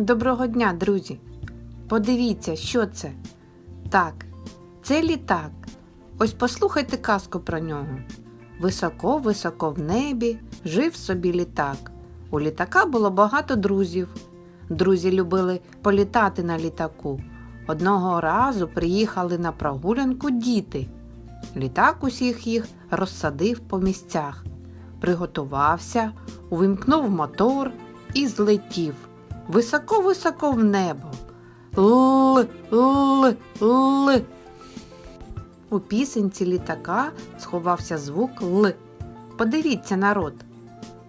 Доброго дня, друзі! Подивіться, що це. Так, це літак. Ось послухайте казку про нього. Високо-високо в небі жив собі літак. У літака було багато друзів. Друзі любили політати на літаку. Одного разу приїхали на прогулянку діти. Літак усіх їх розсадив по місцях, приготувався, увімкнув мотор і злетів високо-високо в небо. Л, л, л. У пісенці літака сховався звук Л. Подивіться, народ.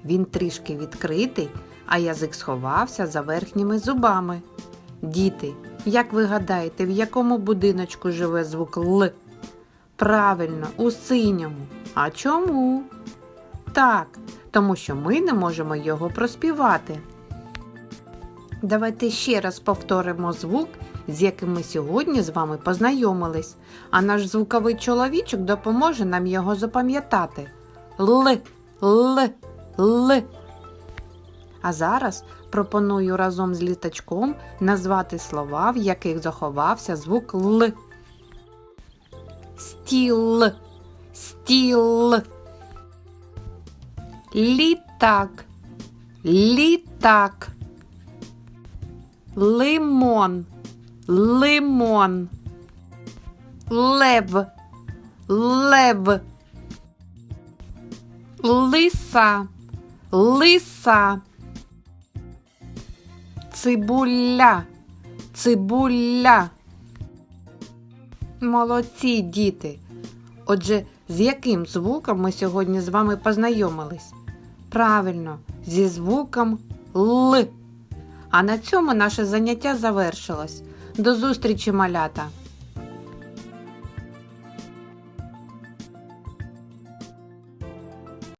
Він трішки відкритий, а язик сховався за верхніми зубами. Діти, як ви гадаєте, в якому будиночку живе звук Л? Правильно, у синьому. А чому? Так, тому що ми не можемо його проспівати. Давайте ще раз повторимо звук, з яким ми сьогодні з вами познайомились, а наш звуковий чоловічок допоможе нам його запам'ятати. Л, Л, Л. А зараз пропоную разом з літачком назвати слова, в яких заховався звук Л. Стіл, стіл. Літак, літак. Лимон, лимон. Лев, лев. Лиса, лиса. Цибуля, цибуля. Молодці, діти. Отже, з яким звуком ми сьогодні з вами познайомились? Правильно, зі звуком Л. А на цьому наше заняття завершилось. До зустрічі, малята!